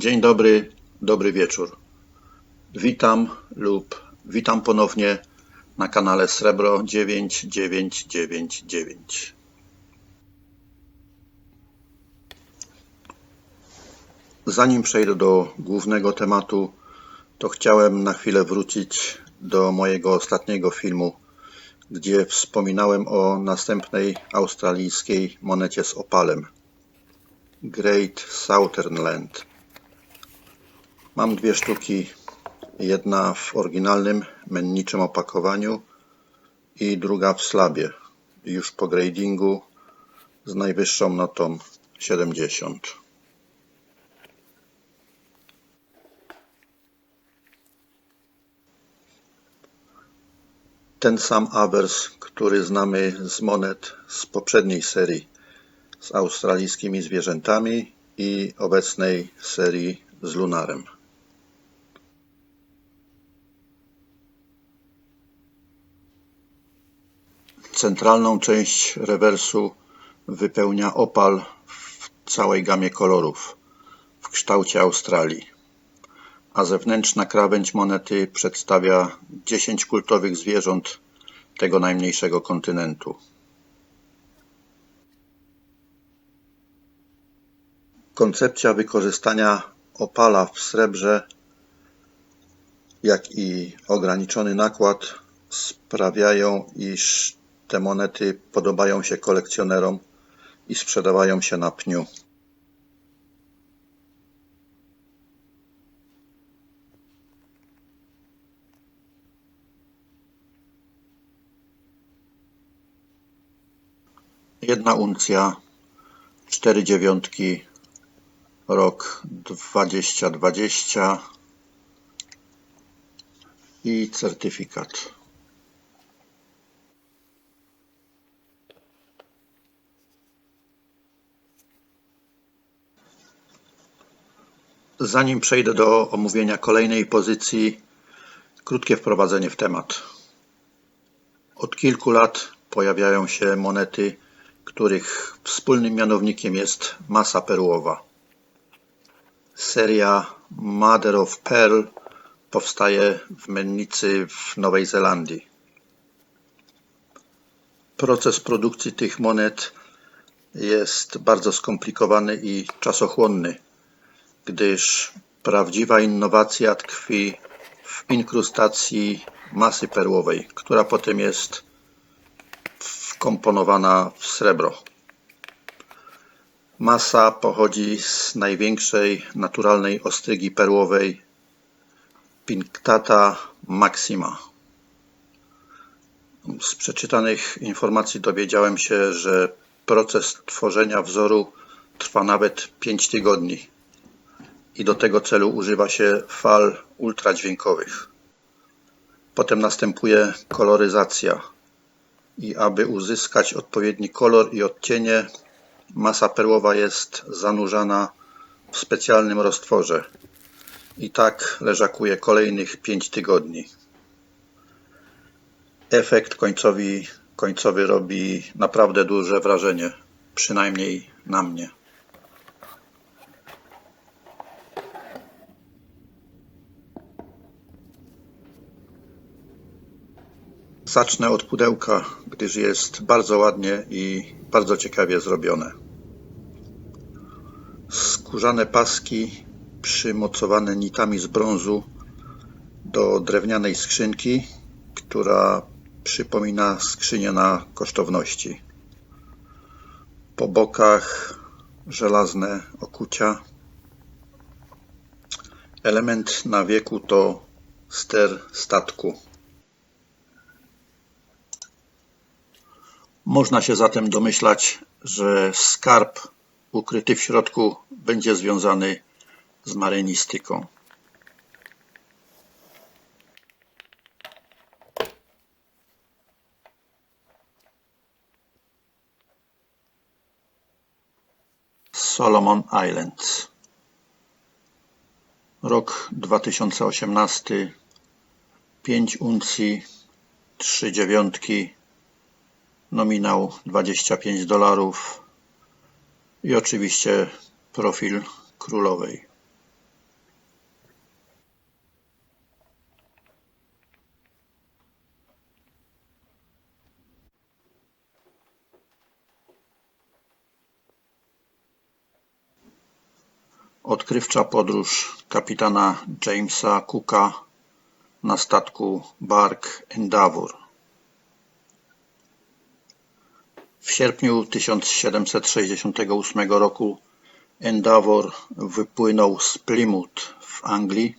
Dzień dobry, dobry wieczór. Witam lub witam ponownie na kanale Srebro 9999. Zanim przejdę do głównego tematu, to chciałem na chwilę wrócić do mojego ostatniego filmu, gdzie wspominałem o następnej australijskiej monecie z opalem Great Southern Land. Mam dwie sztuki, jedna w oryginalnym menniczym opakowaniu i druga w slabie, już po gradingu z najwyższą notą 70. Ten sam awers, który znamy z monet z poprzedniej serii z australijskimi zwierzętami i obecnej serii z lunarem. Centralną część rewersu wypełnia opal w całej gamie kolorów w kształcie Australii, a zewnętrzna krawędź monety przedstawia 10 kultowych zwierząt tego najmniejszego kontynentu. Koncepcja wykorzystania opala w srebrze, jak i ograniczony nakład sprawiają, iż te monety podobają się kolekcjonerom i sprzedawają się na pniu. Jedna uncja, cztery dziewiątki, rok 2020 i certyfikat. Zanim przejdę do omówienia kolejnej pozycji, krótkie wprowadzenie w temat. Od kilku lat pojawiają się monety, których wspólnym mianownikiem jest masa perłowa. Seria Mother of Pearl powstaje w mennicy w Nowej Zelandii. Proces produkcji tych monet jest bardzo skomplikowany i czasochłonny, gdyż prawdziwa innowacja tkwi w inkrustacji masy perłowej, która potem jest wkomponowana w srebro. Masa pochodzi z największej naturalnej ostrygi perłowej Pinctata maxima. Z przeczytanych informacji dowiedziałem się, że proces tworzenia wzoru trwa nawet 5 tygodni i do tego celu używa się fal ultradźwiękowych. Potem następuje koloryzacja i aby uzyskać odpowiedni kolor i odcienie, masa perłowa jest zanurzana w specjalnym roztworze i tak leżakuje kolejnych 5 tygodni. Efekt końcowy, końcowy robi naprawdę duże wrażenie, przynajmniej na mnie. Zacznę od pudełka, gdyż jest bardzo ładnie i bardzo ciekawie zrobione. Skórzane paski przymocowane nitami z brązu do drewnianej skrzynki, która przypomina skrzynię na kosztowności. Po bokach żelazne okucia. Element na wieku to ster statku. Można się zatem domyślać, że skarb ukryty w środku będzie związany z marynistyką. Solomon Islands. Rok 2018. 5 uncji, 3 dziewiątki, nominał 25 dolarów i oczywiście profil królowej. Odkrywcza podróż kapitana Jamesa Cooka na statku Bark Endeavour. W sierpniu 1768 roku Endeavour wypłynął z Plymouth w Anglii.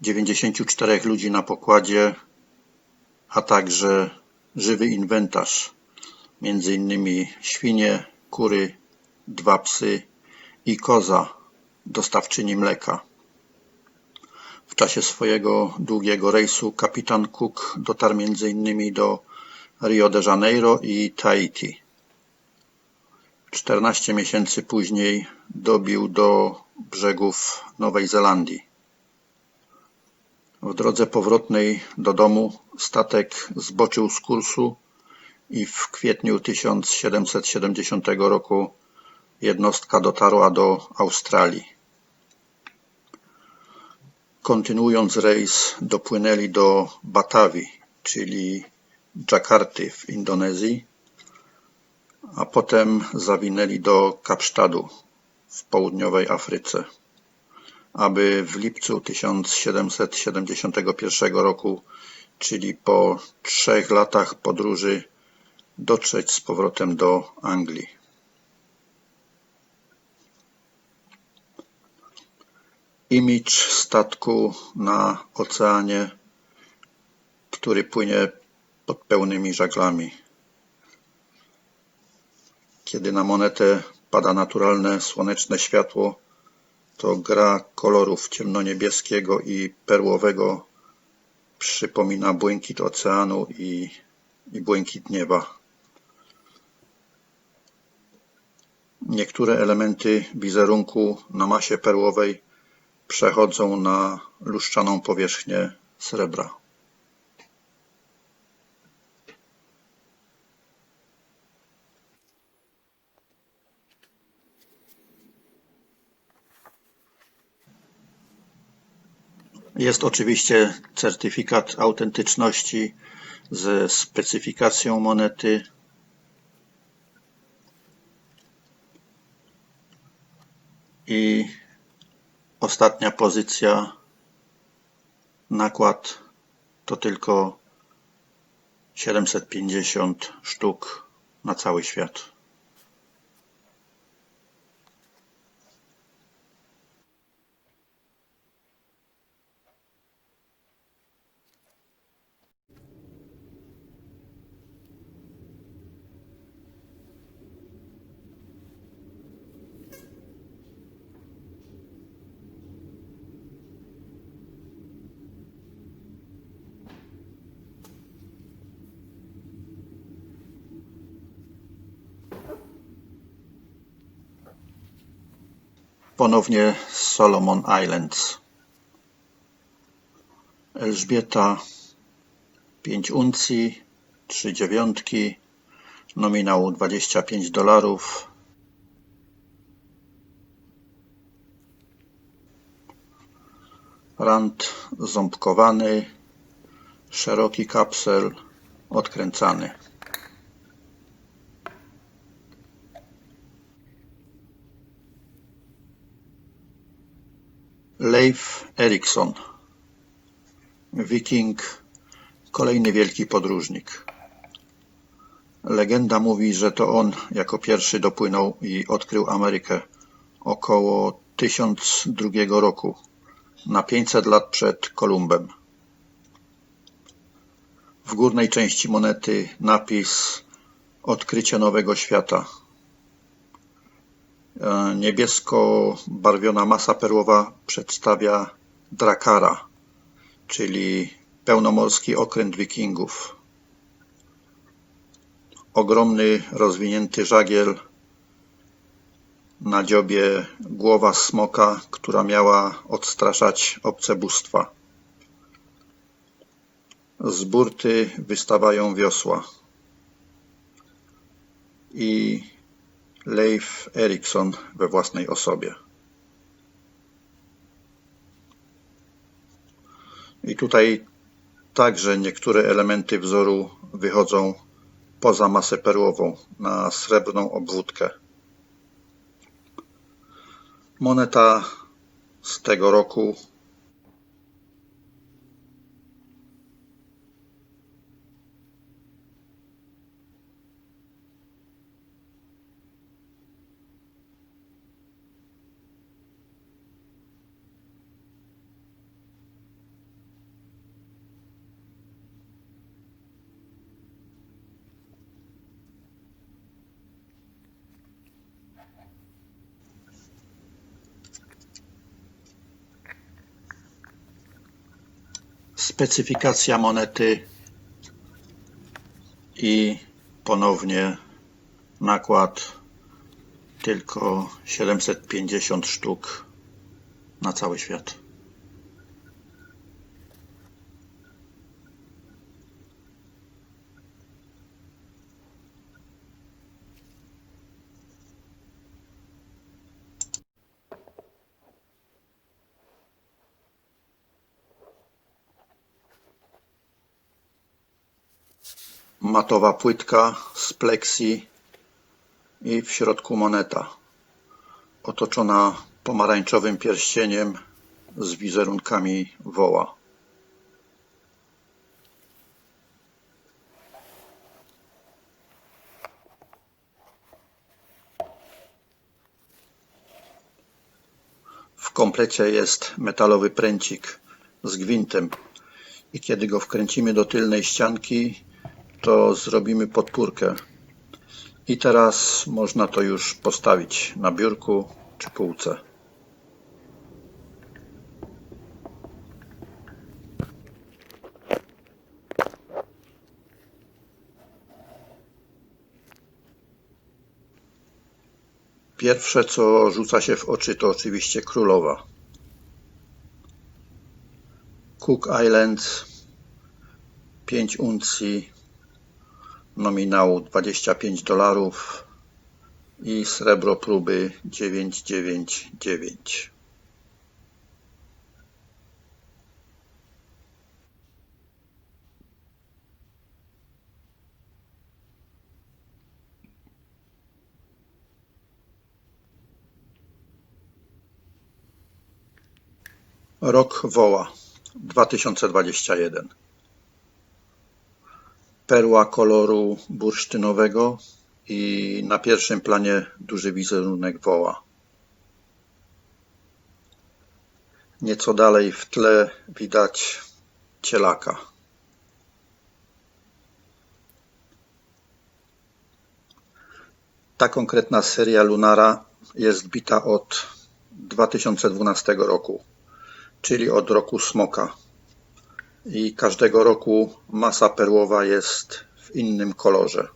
94 ludzi na pokładzie, a także żywy inwentarz, między innymi świnie, kury, dwa psy i koza, dostawczyni mleka. W czasie swojego długiego rejsu kapitan Cook dotarł między innymi do Rio de Janeiro i Tahiti. 14 miesięcy później dobił do brzegów Nowej Zelandii. W drodze powrotnej do domu statek zboczył z kursu i w kwietniu 1770 roku jednostka dotarła do Australii. Kontynuując rejs dopłynęli do Batawi, czyli Dżakarty w Indonezji, a potem zawinęli do Kapsztadu w południowej Afryce, aby w lipcu 1771 roku, czyli po trzech latach podróży, dotrzeć z powrotem do Anglii. Imidż statku na oceanie, który płynie pod pełnymi żaglami. Kiedy na monetę pada naturalne słoneczne światło, to gra kolorów ciemnoniebieskiego i perłowego przypomina błękit oceanu i, i błękit nieba. Niektóre elementy wizerunku na masie perłowej przechodzą na luszczaną powierzchnię srebra. Jest oczywiście certyfikat autentyczności ze specyfikacją monety. I ostatnia pozycja, nakład to tylko 750 sztuk na cały świat. Ponownie Solomon Islands. Elżbieta 5 uncji, 3 dziewiątki, nominał 25 dolarów. Rand ząbkowany, szeroki kapsel, odkręcany. Leif Erikson Wiking, kolejny wielki podróżnik. Legenda mówi, że to on jako pierwszy dopłynął i odkrył Amerykę około 1002 roku, na 500 lat przed Kolumbem. W górnej części monety napis Odkrycie nowego świata. E, niebiesko barwiona masa perłowa przedstawia Drakara, czyli pełnomorski okręt wikingów. Ogromny, rozwinięty żagiel, na dziobie głowa smoka, która miała odstraszać obce bóstwa. Z burty wystawają wiosła. I Leif Erikson we własnej osobie. I tutaj także niektóre elementy wzoru wychodzą poza masę perłową na srebrną obwódkę. Moneta z tego roku specyfikacja monety i ponownie nakład tylko 750 sztuk na cały świat. Matowa płytka z pleksji i w środku moneta otoczona pomarańczowym pierścieniem z wizerunkami woła. W komplecie jest metalowy pręcik z gwintem i kiedy go wkręcimy do tylnej ścianki, to zrobimy podpórkę. I teraz można to już postawić na biurku czy półce. Pierwsze co rzuca się w oczy to oczywiście królowa. Cook Islands 5 uncji nominału 25 dolarów i srebro próby 999. Rok woła 2021 perła koloru bursztynowego i na pierwszym planie duży wizerunek woła. Nieco dalej w tle widać cielaka. Ta konkretna seria Lunara jest bita od 2012 roku, czyli od roku smoka i każdego roku masa perłowa jest w innym kolorze.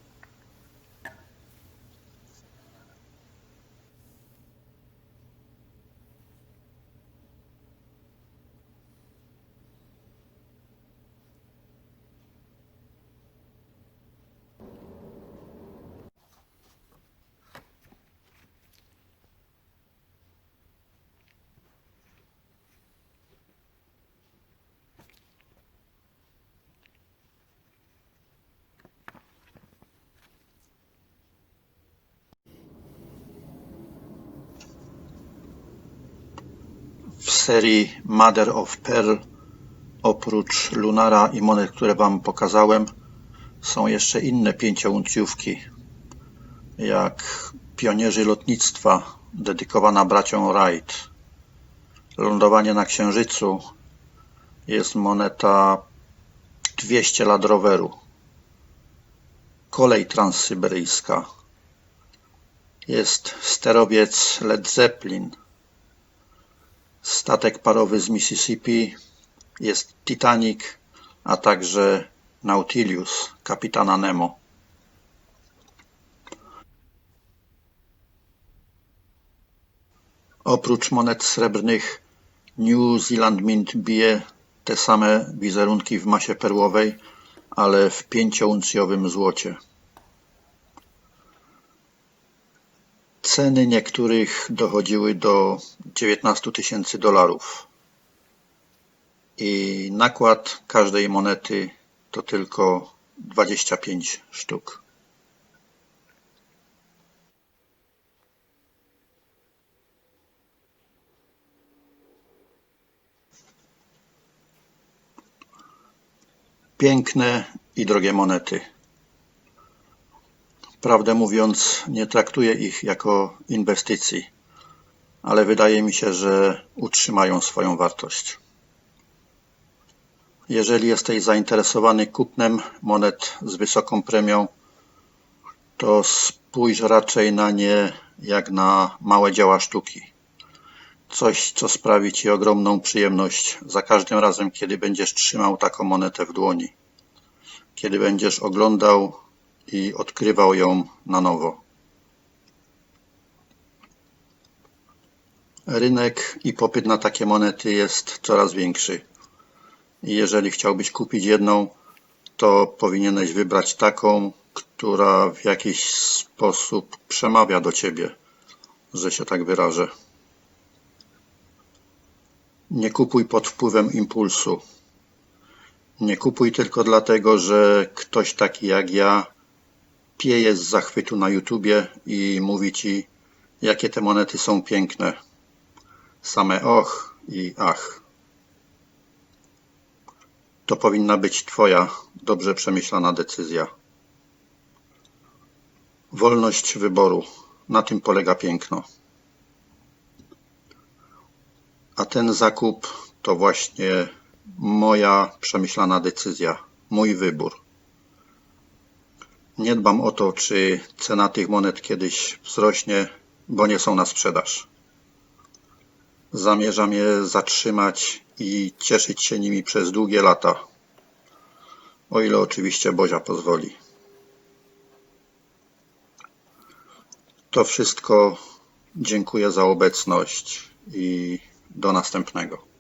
Serii Mother of Pearl oprócz Lunara i monet, które Wam pokazałem, są jeszcze inne pięciouncjówki, jak Pionierzy Lotnictwa, dedykowana braciom Wright. Lądowanie na Księżycu jest moneta 200 lat roweru. Kolej transsyberyjska. Jest sterowiec Led Zeppelin. Statek parowy z Mississippi jest Titanic, a także Nautilus kapitana Nemo. Oprócz monet srebrnych New Zealand Mint bije te same wizerunki w masie perłowej, ale w pięciouncjowym złocie. Ceny niektórych dochodziły do 19 tysięcy dolarów. I nakład każdej monety to tylko 25 sztuk. Piękne i drogie monety. Prawdę mówiąc, nie traktuję ich jako inwestycji, ale wydaje mi się, że utrzymają swoją wartość. Jeżeli jesteś zainteresowany kupnem monet z wysoką premią, to spójrz raczej na nie jak na małe dzieła sztuki. Coś, co sprawi Ci ogromną przyjemność za każdym razem, kiedy będziesz trzymał taką monetę w dłoni. Kiedy będziesz oglądał i odkrywał ją na nowo. Rynek i popyt na takie monety jest coraz większy. Jeżeli chciałbyś kupić jedną, to powinieneś wybrać taką, która w jakiś sposób przemawia do ciebie, że się tak wyrażę. Nie kupuj pod wpływem impulsu. Nie kupuj tylko dlatego, że ktoś taki jak ja pieje z zachwytu na YouTubie i mówi ci, jakie te monety są piękne. Same och i ach. To powinna być Twoja dobrze przemyślana decyzja. Wolność wyboru. Na tym polega piękno. A ten zakup to właśnie moja przemyślana decyzja, mój wybór. Nie dbam o to, czy cena tych monet kiedyś wzrośnie, bo nie są na sprzedaż. Zamierzam je zatrzymać i cieszyć się nimi przez długie lata. O ile oczywiście Bozia pozwoli. To wszystko. Dziękuję za obecność i do następnego.